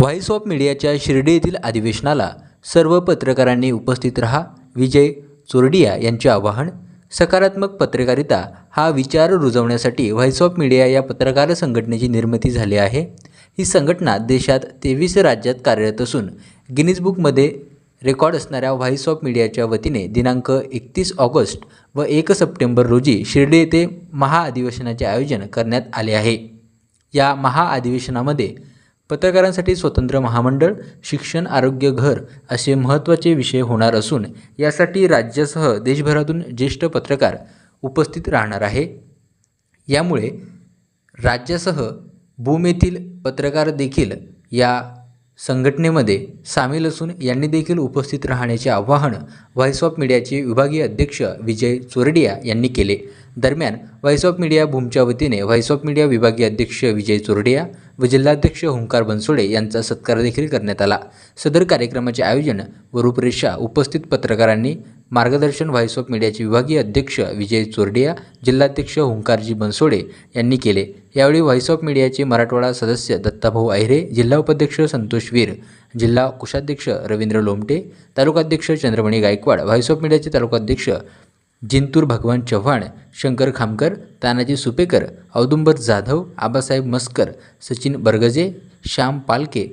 Voice of मीडियाच्या शिर्डी येथील अधिवेशनाला सर्व पत्रकारांनी उपस्थित रहा. विजय चोरडिया यांचे आवाहन. सकारात्मक पत्रकारिता हा विचार रुजवण्यासाठी व्हॉइस ऑफ मीडिया या पत्रकार संघटनेची निर्मिती झाली आहे. ही संघटना देशात तेवीस राज्यात कार्यरत असून गिनीज बुकमध्ये रेकॉर्ड असणाऱ्या व्हॉइस ऑफ मीडियाच्या वतीने दिनांक एकतीस ऑगस्ट व एक सप्टेंबर रोजी शिर्डी येथे महाअधिवेशनाचे आयोजन करण्यात आले आहे. या महाअधिवेशनामध्ये पत्रकारांसाठी स्वतंत्र महामंडळ शिक्षण आरोग्य घर असे महत्त्वाचे विषय होणार असून यासाठी राज्यासह देशभरातून ज्येष्ठ पत्रकार उपस्थित राहणार आहे. यामुळे राज्यासह भूम येथील पत्रकार देखील या संघटनेमध्ये सामील असून यांनी देखील उपस्थित राहण्याचे आवाहन व्हॉइस ऑफ मीडियाचे विभागीय अध्यक्ष विजय चोरडिया यांनी केले. दरम्यान व्हॉइस ऑफ मीडिया भूमच्या वतीने व्हॉइस ऑफ मीडिया विभागीय अध्यक्ष विजय चोरडिया व जिल्हाध्यक्ष हुंकार बनसोडे यांचा सत्कार देखील करण्यात आला. सदर कार्यक्रमाचे आयोजन व रूपरेषा उपस्थित पत्रकारांनी मार्गदर्शन व्हॉइस ऑफ मीडियाचे विभागीय अध्यक्ष विजय चोरडिया जिल्हाध्यक्ष ओंकारजी बनसोडे यांनी केले. यावेळी व्हॉइस ऑफ मीडियाचे मराठवाडा सदस्य दत्ताभाऊ अहिरे जिल्हा उपाध्यक्ष संतोष वीर जिल्हा कोषाध्यक्ष रवींद्र लोमटे तालुकाध्यक्ष चंद्रमणी गायकवाड व्हॉइस ऑफ मीडियाचे तालुकाध्यक्ष जिंतूर भगवान चव्हाण शंकर खामकर तानाजी सुपेकर औदुंबर जाधव आबासाहेब मस्कर सचिन बरगजे श्याम पालके